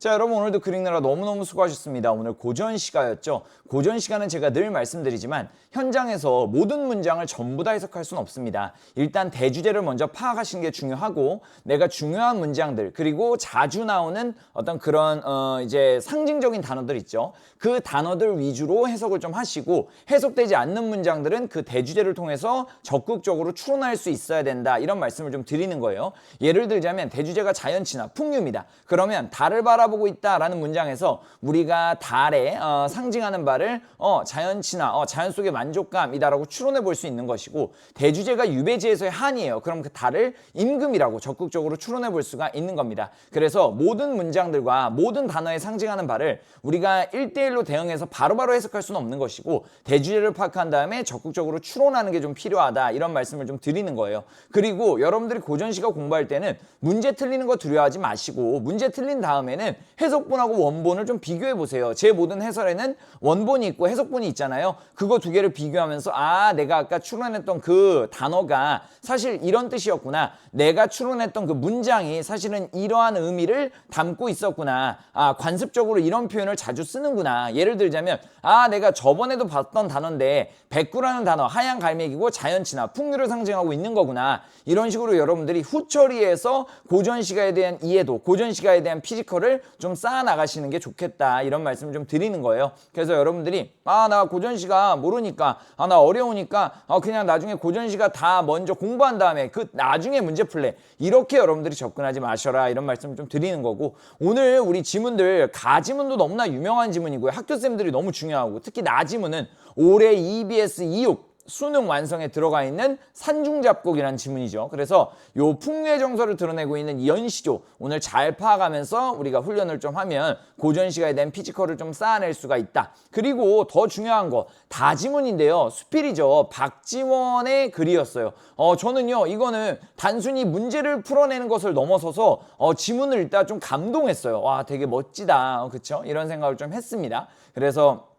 자 여러분 오늘도 그릭나라 너무너무 수고하셨습니다. 오늘 고전 시가였죠. 고전 시간은 제가 늘 말씀드리지만 현장에서 모든 문장을 전부 다 해석할 수는 없습니다. 일단 대주제를 먼저 파악하시는 게 중요하고 내가 중요한 문장들 그리고 자주 나오는 어떤 그런 어 이제 상징적인 단어들 있죠. 그 단어들 위주로 해석을 좀 하시고 해석되지 않는 문장들은 그 대주제를 통해서 적극적으로 추론할 수 있어야 된다. 이런 말씀을 좀 드리는 거예요. 예를 들자면 대주제가 자연친화, 풍류입니다. 그러면 달을 바라 보고 있다라는 문장에서 우리가 달에 어, 상징하는 바를 어, 자연친화, 어, 자연 속의 만족감이다라고 추론해 볼 수 있는 것이고 대주제가 유배지에서의 한이에요. 그럼 그 달을 임금이라고 적극적으로 추론해 볼 수가 있는 겁니다. 그래서 모든 문장들과 모든 단어에 상징하는 바를 우리가 1대1로 대응해서 바로바로 해석할 수는 없는 것이고 대주제를 파악한 다음에 적극적으로 추론하는 게 좀 필요하다 이런 말씀을 좀 드리는 거예요. 그리고 여러분들이 고전시가 공부할 때는 문제 틀리는 거 두려워하지 마시고 문제 틀린 다음에는 해석본하고 원본을 좀 비교해 보세요. 제 모든 해설에는 원본이 있고 해석본이 있잖아요. 그거 두 개를 비교하면서 아 내가 아까 추론했던 그 단어가 사실 이런 뜻이었구나. 내가 추론했던 그 문장이 사실은 이러한 의미를 담고 있었구나. 아 관습적으로 이런 표현을 자주 쓰는구나. 예를 들자면 아 내가 저번에도 봤던 단어인데 백구라는 단어 하얀 갈매기고 자연친화 풍류를 상징하고 있는 거구나. 이런 식으로 여러분들이 후처리에서 고전 시가에 대한 이해도, 고전 시가에 대한 피지컬을 좀 쌓아 나가시는 게 좋겠다. 이런 말씀을 좀 드리는 거예요. 그래서 여러분들이 아 나 고전 시가 모르니까 아 나 어려우니까 아 그냥 나중에 고전 시가 다 먼저 공부한 다음에 그 나중에 문제 풀래. 이렇게 여러분들이 접근하지 마셔라. 이런 말씀 좀 드리는 거고 오늘 우리 지문들 가지문도 너무나 유명한 지문이고요. 학교 쌤들이 너무 중요하고 특히 나지문은 올해 EBS 26 수능 완성에 들어가 있는 산중잡곡이라는 지문이죠. 그래서 요 풍류의 정서를 드러내고 있는 이 연시조 오늘 잘 파악하면서 우리가 훈련을 좀 하면 고전 시가에 대한 피지컬을 좀 쌓아낼 수가 있다. 그리고 더 중요한 거 다지문인데요. 수필이죠. 박지원의 글이었어요. 어 저는요 이거는 단순히 문제를 풀어내는 것을 넘어서서 어 지문을 일단 좀 감동했어요. 와 되게 멋지다. 어, 그쵸? 이런 생각을 좀 했습니다. 그래서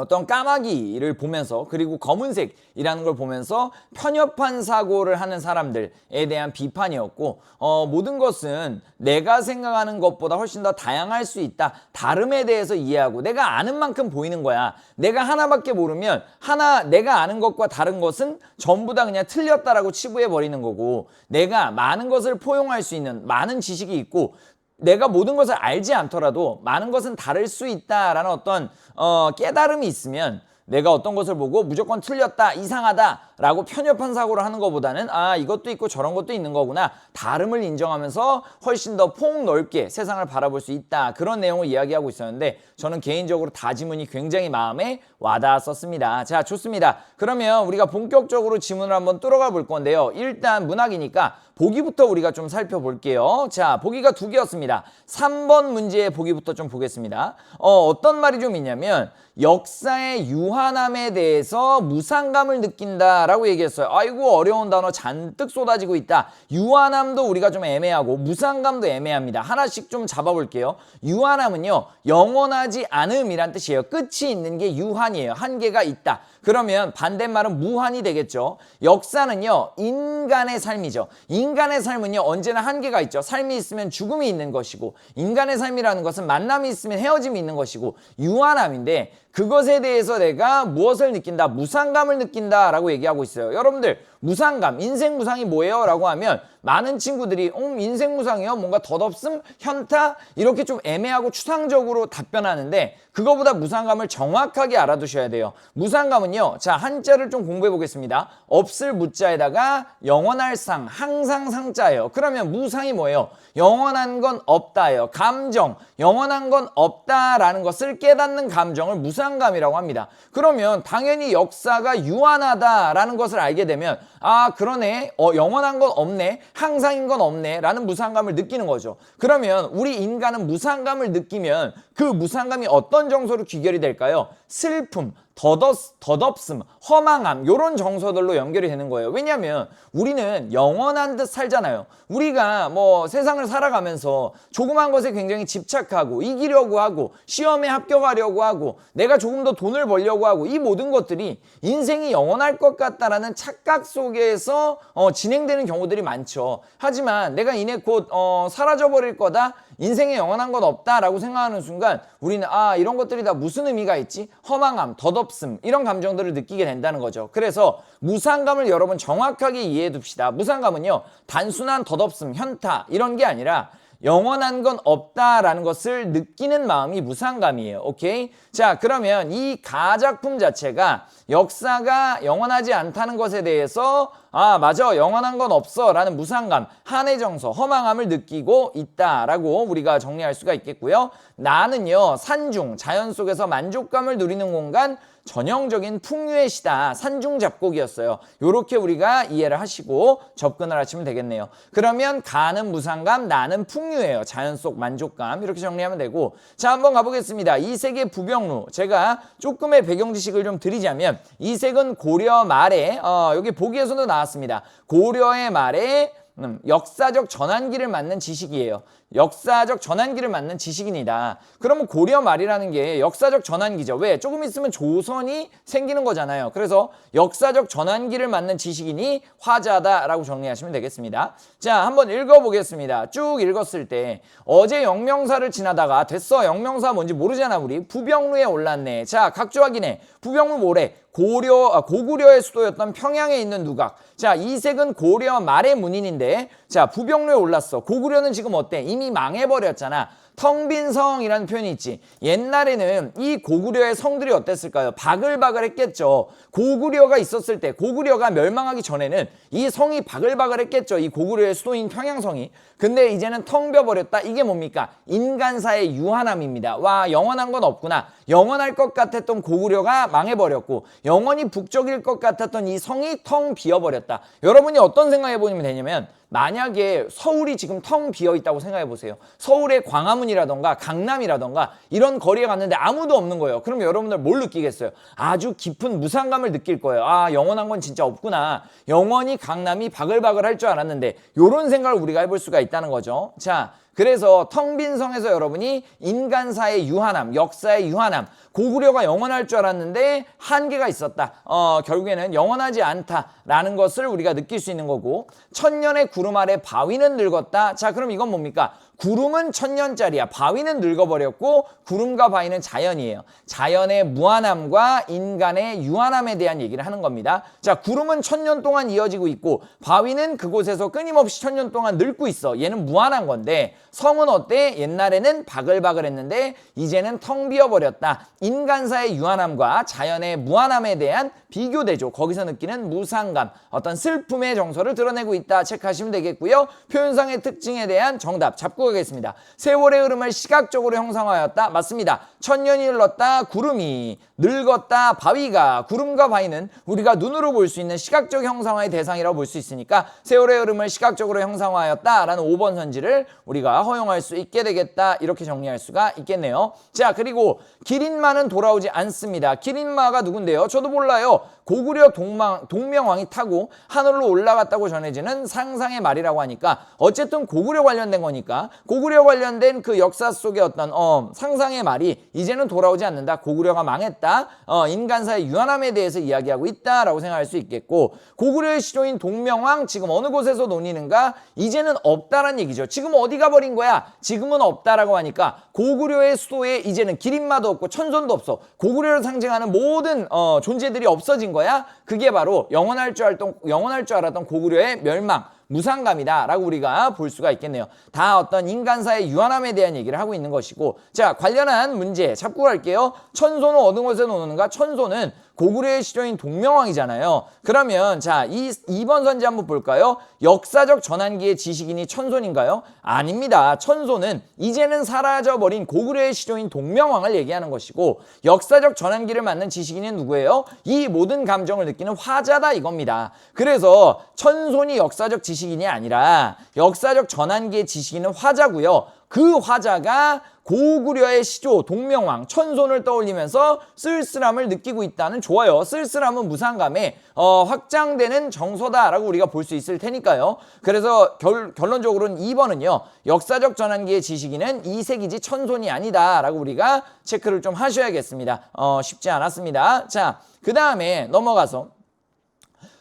어떤 까마귀를 보면서 그리고 검은색이라는 걸 보면서 편협한 사고를 하는 사람들에 대한 비판이었고 어, 모든 것은 내가 생각하는 것보다 훨씬 더 다양할 수 있다. 다름에 대해서 이해하고 내가 아는 만큼 보이는 거야. 내가 하나밖에 모르면 하나 내가 아는 것과 다른 것은 전부 다 그냥 틀렸다라고 치부해 버리는 거고 내가 많은 것을 포용할 수 있는 많은 지식이 있고 내가 모든 것을 알지 않더라도 많은 것은 다를 수 있다라는 어떤 어, 깨달음이 있으면 내가 어떤 것을 보고 무조건 틀렸다, 이상하다라고 편협한 사고를 하는 것보다는 아 이것도 있고 저런 것도 있는 거구나. 다름을 인정하면서 훨씬 더 폭넓게 세상을 바라볼 수 있다. 그런 내용을 이야기하고 있었는데 저는 개인적으로 다지문이 굉장히 마음에 와닿았었습니다. 자 좋습니다. 그러면 우리가 본격적으로 지문을 한번 뚫어가 볼 건데요. 일단 문학이니까 보기부터 우리가 좀 살펴볼게요. 자, 보기가 두 개였습니다. 3번 문제의 보기부터 좀 보겠습니다. 어, 어떤 말이 좀 있냐면 역사의 유한함에 대해서 무상감을 느낀다라고 얘기했어요. 아이고 어려운 단어 잔뜩 쏟아지고 있다. 유한함도 우리가 좀 애매하고 무상감도 애매합니다. 하나씩 좀 잡아볼게요. 유한함은요 영원하지 않음이란 뜻이에요. 끝이 있는 게 유한 이에요. 한계가 있다. 그러면 반대말은 무한이 되겠죠. 역사는요, 인간의 삶이죠. 인간의 삶은요, 언제나 한계가 있죠. 삶이 있으면 죽음이 있는 것이고, 인간의 삶이라는 것은 만남이 있으면 헤어짐이 있는 것이고, 유한함인데, 그것에 대해서 내가 무엇을 느낀다? 무상감을 느낀다 라고 얘기하고 있어요. 여러분들, 무상감, 인생 무상이 뭐예요? 라고 하면 많은 친구들이 음, 인생 무상이요? 뭔가 덧없음, 현타 이렇게 좀 애매하고 추상적으로 답변하는데 그거보다 무상감을 정확하게 알아두셔야 돼요. 무상감은요. 자, 한자를 좀 공부해 보겠습니다. 없을 무자에다가 영원할 상, 항상 상자예요. 그러면 무상이 뭐예요? 영원한 건 없다예요. 감정, 영원한 건 없다라는 것을 깨닫는 감정을 무상 감이라고 합니다. 그러면 당연히 역사가 유한하다라는 것을 알게 되면 아 그러네. 어, 영원한 건 없네. 항상인 건 없네. 라는 무상감을 느끼는 거죠. 그러면 우리 인간은 무상감을 느끼면 그 무상감이 어떤 정서로 귀결이 될까요? 슬픔 덧없, 덧없음, 허망함 이런 정서들로 연결이 되는 거예요. 왜냐하면 우리는 영원한 듯 살잖아요. 우리가 뭐 세상을 살아가면서 조그만 것에 굉장히 집착하고 이기려고 하고 시험에 합격하려고 하고 내가 조금 더 돈을 벌려고 하고 이 모든 것들이 인생이 영원할 것 같다라는 착각 속에서 어, 진행되는 경우들이 많죠. 하지만 내가 이내 곧 어, 사라져 버릴 거다 인생에 영원한 건 없다라고 생각하는 순간 우리는 아 이런 것들이 다 무슨 의미가 있지? 허망함, 덧없음 이런 감정들을 느끼게 된다는 거죠. 그래서 무상감을 여러분 정확하게 이해해 둡시다. 무상감은요 단순한 덧없음, 현타 이런 게 아니라 영원한 건 없다라는 것을 느끼는 마음이 무상감이에요. 오케이? 자, 그러면 이 가작품 자체가 역사가 영원하지 않다는 것에 대해서 아, 맞아. 영원한 건 없어. 라는 무상감, 한의 정서, 허망함을 느끼고 있다라고 우리가 정리할 수가 있겠고요. 나는요, 산중, 자연 속에서 만족감을 누리는 공간, 전형적인 풍류의 시다 산중 잡곡이었어요. 요렇게 우리가 이해를 하시고 접근을 하시면 되겠네요. 그러면 가는 무상감, 나는 풍류예요. 자연 속 만족감 이렇게 정리하면 되고 자 한번 가보겠습니다. 이색의 부병루 제가 조금의 배경 지식을 좀 드리자면 이색은 고려 말에 어, 여기 보기에서도 나왔습니다. 고려의 말에 음, 역사적 전환기를 맞는 지식이에요. 역사적 전환기를 맞는 지식인이다. 그러면 고려 말이라는 게 역사적 전환기죠. 왜? 조금 있으면 조선이 생기는 거잖아요. 그래서 역사적 전환기를 맞는 지식인이 화자다라고 정리하시면 되겠습니다. 자, 한번 읽어보겠습니다. 쭉 읽었을 때 어제 영명사를 지나다가 됐어. 영명사 뭔지 모르잖아 우리. 부병루에 올랐네. 자, 각조 확인해. 부병루 뭐래? 고려 아, 고구려의 수도였던 평양에 있는 누각. 자, 이색은 고려 말의 문인인데 자, 부병루에 올랐어. 고구려는 지금 어때? 이미 망해버렸잖아. 텅빈 성이라는 표현이 있지. 옛날에는 이 고구려의 성들이 어땠을까요? 바글바글 했겠죠. 고구려가 있었을 때, 고구려가 멸망하기 전에는 이 성이 바글바글했겠죠. 이 고구려의 수도인 평양성이. 근데 이제는 텅 비어버렸다. 이게 뭡니까? 인간사의 유한함입니다. 와, 영원한 건 없구나. 영원할 것 같았던 고구려가 망해버렸고, 영원히 북적일 것 같았던 이 성이 텅 비어버렸다. 여러분이 어떤 생각해보면 되냐면, 만약에 서울이 지금 텅 비어 있다고 생각해 보세요. 서울의 광화문이라던가 강남이라던가 이런 거리에 갔는데 아무도 없는 거예요. 그럼 여러분들 뭘 느끼겠어요? 아주 깊은 무상감을 느낄 거예요. 아, 영원한 건 진짜 없구나. 영원히 강남이 바글바글 할 줄 알았는데 이런 생각을 우리가 해볼 수가 있다는 거죠. 자, 그래서 텅 빈 성에서 여러분이 인간사의 유한함, 역사의 유한함, 고구려가 영원할 줄 알았는데 한계가 있었다. 어, 결국에는 영원하지 않다라는 것을 우리가 느낄 수 있는 거고 천년의 구름 아래 바위는 늙었다. 자, 그럼 이건 뭡니까? 구름은 천년짜리야. 바위는 늙어버렸고 구름과 바위는 자연이에요. 자연의 무한함과 인간의 유한함에 대한 얘기를 하는 겁니다. 자, 구름은 천년 동안 이어지고 있고 바위는 그곳에서 끊임없이 천년 동안 늙고 있어. 얘는 무한한 건데 성은 어때? 옛날에는 바글바글했는데 이제는 텅 비어버렸다. 인간사의 유한함과 자연의 무한함에 대한 비교대조. 거기서 느끼는 무상감, 어떤 슬픔의 정서를 드러내고 있다. 체크하시면 되겠고요. 표현상의 특징에 대한 정답 잡고 가겠습니다. 세월의 흐름을 시각적으로 형성하였다. 맞습니다. 천년이 흘렀다. 구름이 늙었다. 바위가 구름과 바위는 우리가 눈으로 볼 수 있는 시각적 형상화의 대상이라고 볼 수 있으니까 세월의 흐름을 시각적으로 형상화하였다라는 5번 선지를 우리가 허용할 수 있게 되겠다. 이렇게 정리할 수가 있겠네요. 자, 그리고 기린마는 돌아오지 않습니다. 기린마가 누군데요? 저도 몰라요. 고구려 동망, 동명왕이 타고 하늘로 올라갔다고 전해지는 상상의 말이라고 하니까 어쨌든 고구려 관련된 거니까 고구려 관련된 그 역사 속의 어떤 어, 상상의 말이 이제는 돌아오지 않는다. 고구려가 망했다. 어, 인간사의 유한함에 대해서 이야기하고 있다라고 생각할 수 있겠고 고구려의 시조인 동명왕 지금 어느 곳에서 논의는가? 이제는 없다란 얘기죠. 지금 어디 가버린 거야? 지금은 없다라고 하니까 고구려의 수도에 이제는 기린마도 없고 천손도 없어. 고구려를 상징하는 모든 어, 존재들이 없어진 거야. 그게 바로 영원할 줄 알던 영원할 줄 알았던 고구려의 멸망. 무상감이다라고 우리가 볼 수가 있겠네요. 다 어떤 인간사의 유한함에 대한 얘기를 하고 있는 것이고 자 관련한 문제 잡고 갈게요. 천소는 어느 곳에 노는가? 천소는 고구려의 시조인 동명왕이잖아요. 그러면 자, 이 2번 선지 한번 볼까요? 역사적 전환기의 지식인이 천손인가요? 아닙니다. 천손은 이제는 사라져버린 고구려의 시조인 동명왕을 얘기하는 것이고 역사적 전환기를 맞는 지식인은 누구예요? 이 모든 감정을 느끼는 화자다 이겁니다. 그래서 천손이 역사적 지식인이 아니라 역사적 전환기의 지식인은 화자고요. 그 화자가 고구려의 시조 동명왕 천손을 떠올리면서 쓸쓸함을 느끼고 있다는 좋아요. 쓸쓸함은 무상감에 어, 확장되는 정서다라고 우리가 볼 수 있을 테니까요. 그래서 결, 결론적으로는 2번은요. 역사적 전환기의 지식인은 이색이지 천손이 아니다라고 우리가 체크를 좀 하셔야겠습니다. 어, 쉽지 않았습니다. 자, 그 다음에 넘어가서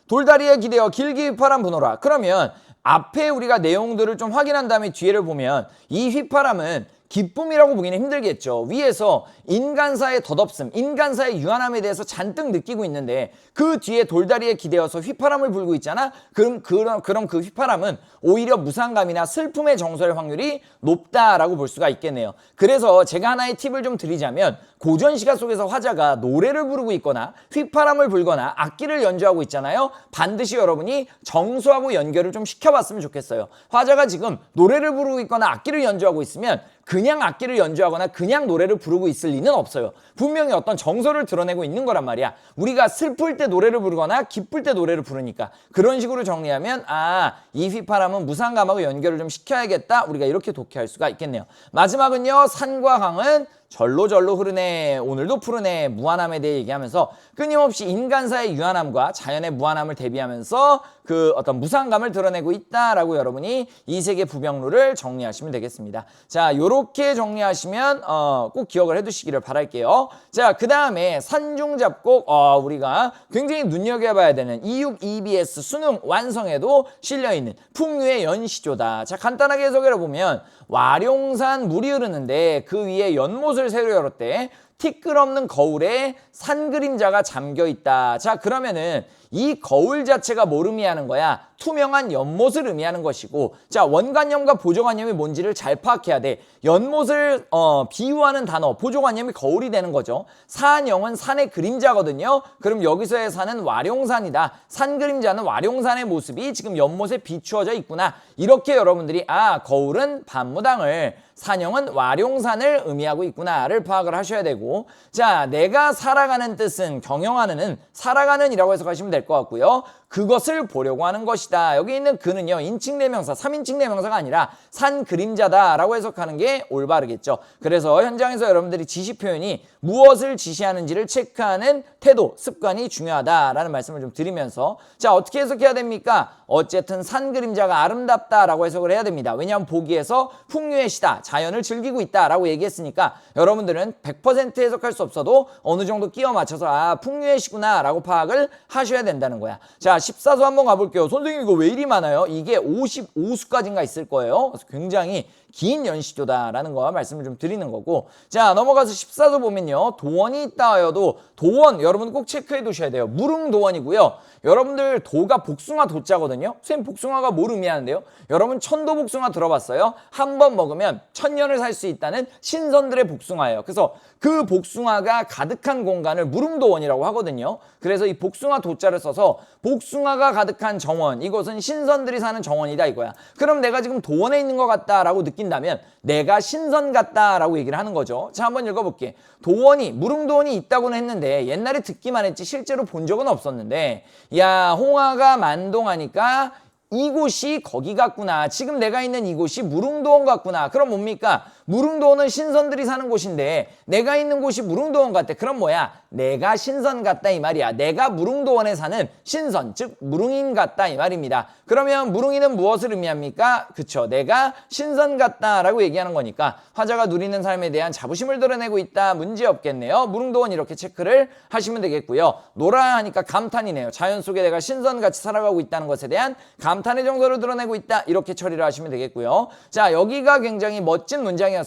돌다리에 기대어 길기 파란 분호라. 그러면 앞에 우리가 내용들을 좀 확인한 다음에 뒤에를 보면 이 휘파람은 기쁨이라고 보기는 힘들겠죠. 위에서 인간사의 덧없음, 인간사의 유한함에 대해서 잔뜩 느끼고 있는데 그 뒤에 돌다리에 기대어서 휘파람을 불고 있잖아. 그럼 그런 그럼 그 휘파람은 오히려 무상감이나 슬픔의 정서일 확률이 높다라고 볼 수가 있겠네요. 그래서 제가 하나의 팁을 좀 드리자면 고전 시가 속에서 화자가 노래를 부르고 있거나 휘파람을 불거나 악기를 연주하고 있잖아요. 반드시 여러분이 정수하고 연결을 좀 시켜봤으면 좋겠어요. 화자가 지금 노래를 부르고 있거나 악기를 연주하고 있으면 그냥 악기를 연주하거나 그냥 노래를 부르고 있을 리는 없어요. 분명히 어떤 정서를 드러내고 있는 거란 말이야. 우리가 슬플 때 노래를 부르거나 기쁠 때 노래를 부르니까 그런 식으로 정리하면 아, 이 휘파람은 무상감하고 연결을 좀 시켜야겠다. 우리가 이렇게 독해할 수가 있겠네요. 마지막은요. 산과 강은 절로절로 흐르네 오늘도 푸르네 무한함에 대해 얘기하면서 끊임없이 인간사의 유한함과 자연의 무한함을 대비하면서 그 어떤 무상감을 드러내고 있다라고 여러분이 이 세계 부병루를 정리하시면 되겠습니다. 자 요렇게 정리하시면 어, 꼭 기억을 해두시기를 바랄게 요. 자 그 다음에 산중 잡곡 어, 우리가 굉장히 눈여겨봐야 되는 26 EBS 수능 완성에도 실려있는 풍류의 연시조다. 자 간단하게 해석을 해보면 와룡산 물이 흐르는데 그 위에 연못을 새로 열었대. 티끌 없는 거울에 산 그림자가 잠겨 있다. 자, 그러면은 이 거울 자체가 뭘 의미하는 거야? 투명한 연못을 의미하는 것이고, 자, 원관념과 보조관념이 뭔지를 잘 파악해야 돼. 연못을 어, 비유하는 단어, 보조관념이 거울이 되는 거죠. 산영은 산의 그림자거든요. 그럼 여기서의 산은 와룡산이다. 산 그림자는 와룡산의 모습이 지금 연못에 비추어져 있구나. 이렇게 여러분들이 아, 거울은 반무당을 산영은 와룡산을 의미하고 있구나를 파악을 하셔야 되고 자 내가 살아가는 뜻은 경영하는 은 살아가는 이라고 해석하시면 될 것 같고요 그것을 보려고 하는 것이다. 여기 있는 그는요 인칭 대명사 3인칭 대명사가 아니라 산 그림자다라고 해석하는 게 올바르겠죠. 그래서 현장에서 여러분들이 지시 표현이 무엇을 지시하는지를 체크하는 태도 습관이 중요하다라는 말씀을 좀 드리면서 자 어떻게 해석해야 됩니까 어쨌든 산 그림자가 아름답다라고 해석을 해야 됩니다 왜냐하면 보기에서 풍류의 시다 자연을 즐기고 있다라고 얘기했으니까 여러분들은 100% 해석할 수 없어도 어느 정도 끼워 맞춰서 아 풍류의 시구나라고 파악을 하셔야 된다는 거야. 자 14수 한번 가볼게요. 선생님 이거 왜 이리 많아요? 이게 55수까지인가 있을 거예요. 굉장히 긴 연시조다라는 거 말씀을 좀 드리는 거고. 자 넘어가서 14도 보면요. 도원이 있다 하여도 도원 여러분 꼭 체크해 두셔야 돼요. 무릉도원이고요. 여러분들 도가 복숭아 도자거든요. 선생님 복숭아가 뭘 의미하는데요? 여러분 천도 복숭아 들어봤어요? 한 번 먹으면 천년을 살 수 있다는 신선들의 복숭아예요. 그래서 그 복숭아가 가득한 공간을 무릉도원이라고 하거든요 그래서 이 복숭아 도자를 써서 복숭아가 가득한 정원 이곳은 신선들이 사는 정원이다 이거야 그럼 내가 지금 도원에 있는 것 같다라고 느낀다면 내가 신선 같다라고 얘기를 하는 거죠. 자, 한번 읽어볼게. 도원이, 무릉도원이 있다고는 했는데 옛날에 듣기만 했지 실제로 본 적은 없었는데 야, 홍화가 만동하니까 이곳이 거기 같구나. 지금 내가 있는 이곳이 무릉도원 같구나. 그럼 뭡니까? 무릉도원은 신선들이 사는 곳인데 내가 있는 곳이 무릉도원 같대. 그럼 뭐야? 내가 신선 같다 이 말이야. 내가 무릉도원에 사는 신선, 즉 무릉인 같다 이 말입니다. 그러면 무릉인은 무엇을 의미합니까? 그쵸. 내가 신선 같다라고 얘기하는 거니까 화자가 누리는 삶에 대한 자부심을 드러내고 있다. 문제 없겠네요. 무릉도원 이렇게 체크를 하시면 되겠고요. 노라 하니까 감탄이네요. 자연 속에 내가 신선같이 살아가고 있다는 것에 대한 감탄의 정서를 드러내고 있다. 이렇게 처리를 하시면 되겠고요. 자, 여기가 굉장히 멋진 문장이었습니다.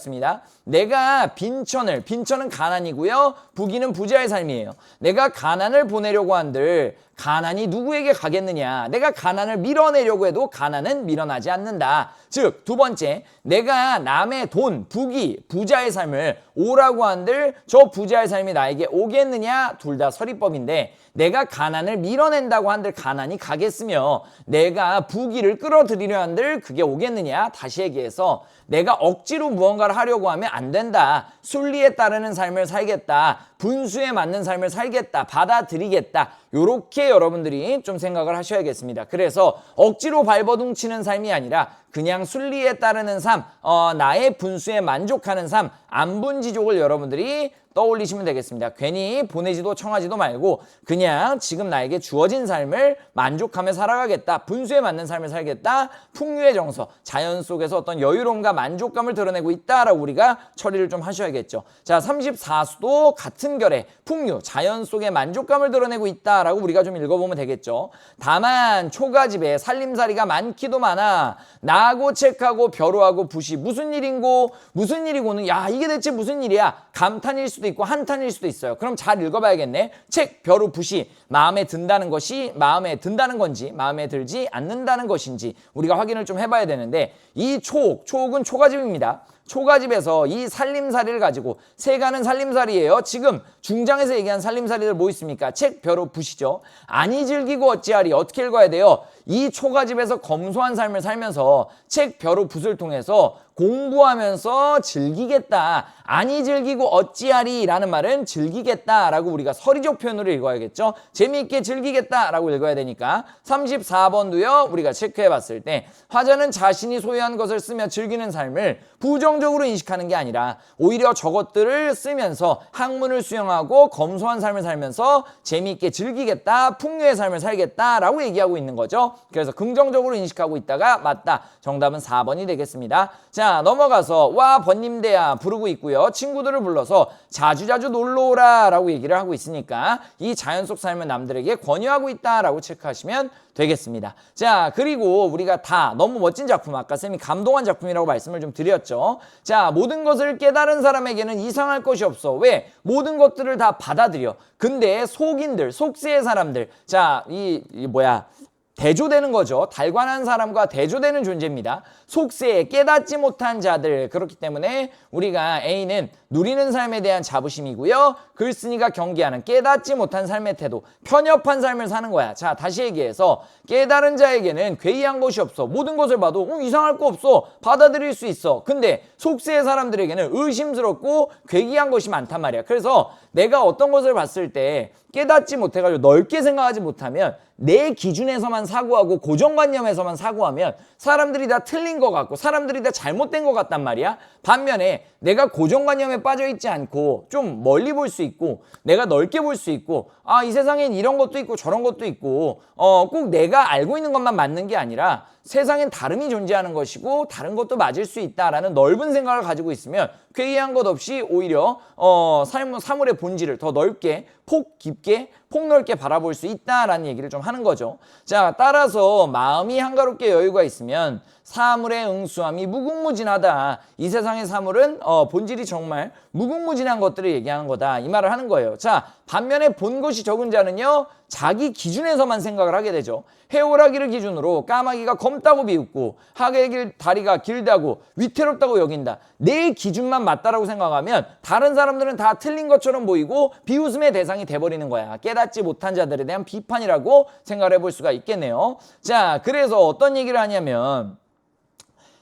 내가 빈천을, 빈천은 가난이고요. 부기는 부자의 삶이에요. 내가 가난을 보내려고 한들 가난이 누구에게 가겠느냐? 내가 가난을 밀어내려고 해도 가난은 밀어나지 않는다. 즉, 두 번째, 내가 남의 돈, 부귀, 부자의 삶을 오라고 한들 저 부자의 삶이 나에게 오겠느냐? 둘 다 서리법인데 내가 가난을 밀어낸다고 한들 가난이 가겠으며 내가 부귀를 끌어들이려 한들 그게 오겠느냐? 다시 얘기해서 내가 억지로 무언가를 하려고 하면 안 된다. 순리에 따르는 삶을 살겠다. 분수에 맞는 삶을 살겠다. 받아들이겠다. 요렇게 여러분들이 좀 생각을 하셔야겠습니다. 그래서 억지로 발버둥 치는 삶이 아니라 그냥 순리에 따르는 삶, 어, 나의 분수에 만족하는 삶, 안분지족을 여러분들이 떠올리시면 되겠습니다. 괜히 보내지도 청하지도 말고 그냥 지금 나에게 주어진 삶을 만족하며 살아가겠다. 분수에 맞는 삶을 살겠다. 풍류의 정서, 자연 속에서 어떤 여유로움과 만족감을 드러내고 있다라고 우리가 처리를 좀 하셔야겠죠. 자, 34수도 같은 결에 풍류, 자연 속의 만족감을 드러내고 있다라고 우리가 좀 읽어보면 되겠죠. 다만 초가집에 살림살이가 많기도 많아 나고 책하고 벼루하고 붓이 무슨 일인고 무슨 일이고는 야 이게 대체 무슨 일이야 감탄일 수도 있고 한탄일 수도 있어요. 그럼 잘 읽어봐야겠네. 책 벼루 붓이 마음에 든다는 것이 마음에 든다는 건지 마음에 들지 않는다는 것인지 우리가 확인을 좀 해봐야 되는데 이 초옥 초옥은 초가집입니다. 초가집에서 이 살림살이를 가지고 세가는 살림살이에요. 지금 중장에서 얘기한 살림살이들 뭐 있습니까? 책 벼로 부시죠. 아니 즐기고 어찌하리 어떻게 읽어야 돼요? 이 초가집에서 검소한 삶을 살면서 책 벼로 붓을 통해서 공부하면서 즐기겠다. 아니 즐기고 어찌하리 라는 말은 즐기겠다 라고 우리가 서리적 표현으로 읽어야겠죠. 재미있게 즐기겠다 라고 읽어야 되니까 34번도요. 우리가 체크해 봤을 때 화자는 자신이 소유한 것을 쓰며 즐기는 삶을 부정적으로 인식하는 게 아니라 오히려 저것들을 쓰면서 학문을 수용하고 검소한 삶을 살면서 재미있게 즐기겠다. 풍요의 삶을 살겠다 라고 얘기하고 있는 거죠. 그래서 긍정적으로 인식하고 있다가 맞다. 정답은 4번이 되겠습니다. 자, 넘어가서 와 번님대야 부르고 있고요. 친구들을 불러서 자주자주 놀러 오라 라고 얘기를 하고 있으니까 이 자연 속 삶을 남들에게 권유하고 있다 라고 체크하시면 되겠습니다. 자, 그리고 우리가 다 너무 멋진 작품 아까 쌤이 감동한 작품이라고 말씀을 좀 드렸죠. 자, 모든 것을 깨달은 사람에게는 이상할 것이 없어. 왜? 모든 것들을 다 받아들여. 근데 속인들, 속세의 사람들. 자, 이, 이 뭐야? 대조되는 거죠. 달관한 사람과 대조되는 존재입니다. 속세에 깨닫지 못한 자들. 그렇기 때문에 우리가 A는 누리는 삶에 대한 자부심이고요. 글쓴이가 경계하는 깨닫지 못한 삶의 태도. 편협한 삶을 사는 거야. 자, 다시 얘기해서 깨달은 자에게는 괴이한 것이 없어. 모든 것을 봐도 어, 이상할 거 없어. 받아들일 수 있어. 근데 속세의 사람들에게는 의심스럽고 괴이한 것이 많단 말이야. 그래서 내가 어떤 것을 봤을 때 깨닫지 못해가지고 넓게 생각하지 못하면 내 기준에서만 사고하고 고정관념에서만 사고하면 사람들이 다 틀린 것 같고 사람들이 다 잘못된 것 같단 말이야. 반면에 내가 고정관념에 빠져 있지 않고 좀 멀리 볼 수 있고 내가 넓게 볼 수 있고 아 이 세상엔 이런 것도 있고 저런 것도 있고 어 꼭 내가 알고 있는 것만 맞는 게 아니라 세상엔 다름이 존재하는 것이고 다른 것도 맞을 수 있다라는 넓은 생각을 가지고 있으면 괴이한 것 없이 오히려 어 삶, 사물의 본질을 더 넓게 폭 깊게 폭넓게 바라볼 수 있다라는 얘기를 좀 하는 거죠. 자, 따라서 마음이 한가롭게 여유가 있으면 사물의 응수함이 무궁무진하다. 이 세상의 사물은 어, 본질이 정말 무궁무진한 것들을 얘기하는 거다. 이 말을 하는 거예요. 자, 반면에 본 것이 적은 자는요. 자기 기준에서만 생각을 하게 되죠. 해오라기를 기준으로 까마귀가 검다고 비웃고 하계의 길 다리가 길다고 위태롭다고 여긴다. 내 기준만 맞다라고 생각하면 다른 사람들은 다 틀린 것처럼 보이고 비웃음의 대상이 돼버리는 거야. 깨닫지 못한 자들에 대한 비판이라고 생각을 해볼 수가 있겠네요. 자, 그래서 어떤 얘기를 하냐면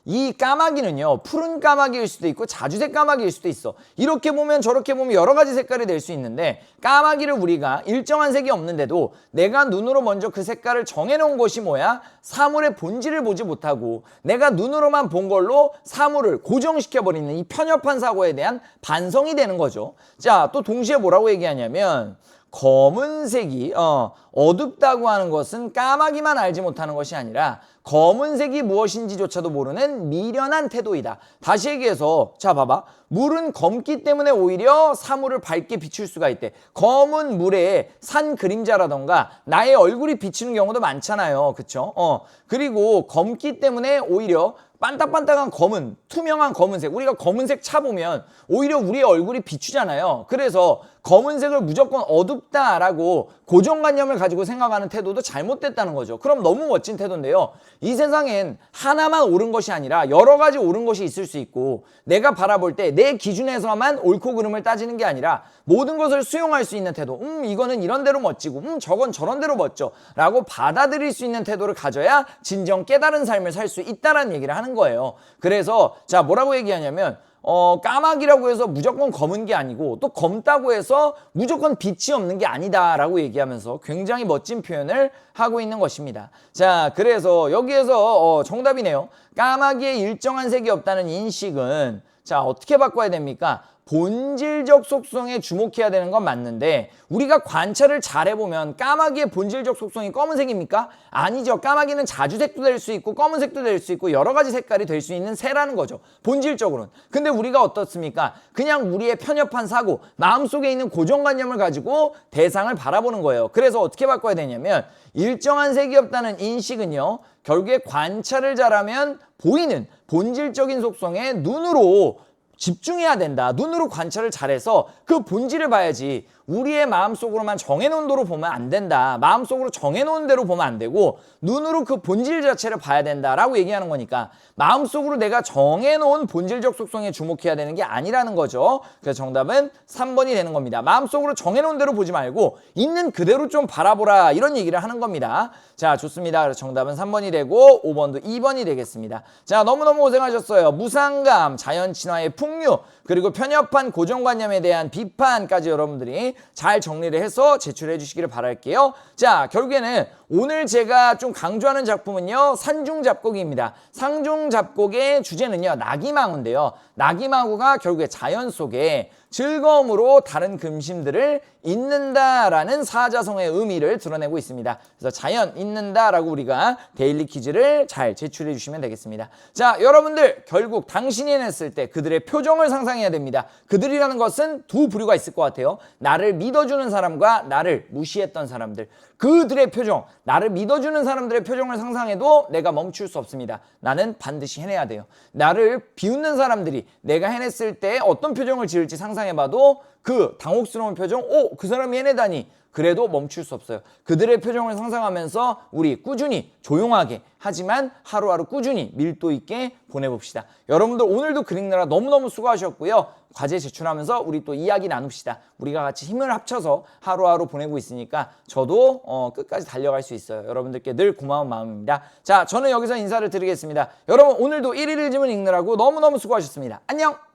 이 까마귀는요 푸른 까마귀일 수도 있고 자주색 까마귀일 수도 있어. 이렇게 보면 저렇게 보면 여러 가지 색깔이 될 수 있는데 까마귀를 우리가 일정한 색이 없는데도 내가 눈으로 먼저 그 색깔을 정해놓은 것이 뭐야? 사물의 본질을 보지 못하고 내가 눈으로만 본 걸로 사물을 고정시켜버리는 이 편협한 사고에 대한 반성이 되는 거죠. 자 또 동시에 뭐라고 얘기하냐면 검은색이 어, 어둡다고 하는 것은 까마귀만 알지 못하는 것이 아니라 검은색이 무엇인지조차도 모르는 미련한 태도이다. 다시 얘기해서 자 봐봐. 물은 검기 때문에 오히려 사물을 밝게 비출 수가 있대. 검은 물에 산 그림자라던가 나의 얼굴이 비치는 경우도 많잖아요. 그쵸? 어. 그리고 검기 때문에 오히려 반딱반딱한 검은 투명한 검은색 우리가 검은색 차 보면 오히려 우리의 얼굴이 비추잖아요 그래서 검은색을 무조건 어둡다라고 고정관념을 가지고 생각하는 태도도 잘못됐다는 거죠. 그럼 너무 멋진 태도인데요. 이 세상엔 하나만 옳은 것이 아니라 여러 가지 옳은 것이 있을 수 있고 내가 바라볼 때 내 기준에서만 옳고 그름을 따지는 게 아니라 모든 것을 수용할 수 있는 태도. 음 이거는 이런 대로 멋지고 음 저건 저런 대로 멋져 라고 받아들일 수 있는 태도를 가져야 진정 깨달은 삶을 살 수 있다라는 얘기를 하는 거예요. 그래서 자 뭐라고 얘기하냐면 어, 까마귀라고 해서 무조건 검은 게 아니고 또 검다고 해서 무조건 빛이 없는 게 아니다라고 얘기하면서 굉장히 멋진 표현을 하고 있는 것입니다. 자, 그래서 여기에서 어, 정답이네요. 까마귀에 일정한 색이 없다는 인식은 자, 어떻게 바꿔야 됩니까? 본질적 속성에 주목해야 되는 건 맞는데 우리가 관찰을 잘 해보면 까마귀의 본질적 속성이 검은색입니까? 아니죠. 까마귀는 자주색도 될 수 있고 검은색도 될 수 있고 여러 가지 색깔이 될 수 있는 새라는 거죠. 본질적으로는. 근데 우리가 어떻습니까? 그냥 우리의 편협한 사고, 마음속에 있는 고정관념을 가지고 대상을 바라보는 거예요. 그래서 어떻게 바꿔야 되냐면 일정한 색이 없다는 인식은요. 결국에 관찰을 잘하면 보이는 본질적인 속성에 눈으로 집중해야 된다. 눈으로 관찰을 잘해서 그 본질을 봐야지. 우리의 마음속으로만 정해놓은 대로 보면 안 된다. 마음속으로 정해놓은 대로 보면 안 되고 눈으로 그 본질 자체를 봐야 된다라고 얘기하는 거니까 마음속으로 내가 정해놓은 본질적 속성에 주목해야 되는 게 아니라는 거죠. 그래서 정답은 3번이 되는 겁니다. 마음속으로 정해놓은 대로 보지 말고 있는 그대로 좀 바라보라 이런 얘기를 하는 겁니다. 자 좋습니다. 그래서 정답은 3번이 되고 5번도 2번이 되겠습니다. 자 너무너무 고생하셨어요. 무상감, 자연 친화의 풍류 그리고 편협한 고정관념에 대한 비판까지 여러분들이 잘 정리를 해서 제출해 주시기를 바랄게요. 자, 결국에는 오늘 제가 좀 강조하는 작품은요. 산중 잡곡입니다. 상중 잡곡의 주제는요. 나기망우인데요. 나기망우가 결국에 자연 속에 즐거움으로 다른 금심들을 잊는다라는 사자성어의 의미를 드러내고 있습니다. 그래서 자연 잊는다라고 우리가 데일리 퀴즈를 잘 제출해 주시면 되겠습니다. 자, 여러분들 결국 당신이 해냈을 때 그들의 표정을 상상해야 됩니다. 그들이라는 것은 두 부류가 있을 것 같아요. 나를 믿어주는 사람과 나를 무시했던 사람들. 그들의 표정, 나를 믿어주는 사람들의 표정을 상상해도 내가 멈출 수 없습니다. 나는 반드시 해내야 돼요. 나를 비웃는 사람들이 내가 해냈을 때 어떤 표정을 지을지 상상해봐도 그 당혹스러운 표정, 오, 그 사람이 해내다니. 그래도 멈출 수 없어요. 그들의 표정을 상상하면서 우리 꾸준히 조용하게 하지만 하루하루 꾸준히 밀도 있게 보내봅시다. 여러분들 오늘도 그릭나라 너무너무 수고하셨고요. 과제 제출하면서 우리 또 이야기 나눕시다. 우리가 같이 힘을 합쳐서 하루하루 보내고 있으니까 저도 어, 끝까지 달려갈 수 있어요. 여러분들께 늘 고마운 마음입니다. 자, 저는 여기서 인사를 드리겠습니다. 여러분 오늘도 1일 1지문 읽느라고 너무너무 수고하셨습니다. 안녕!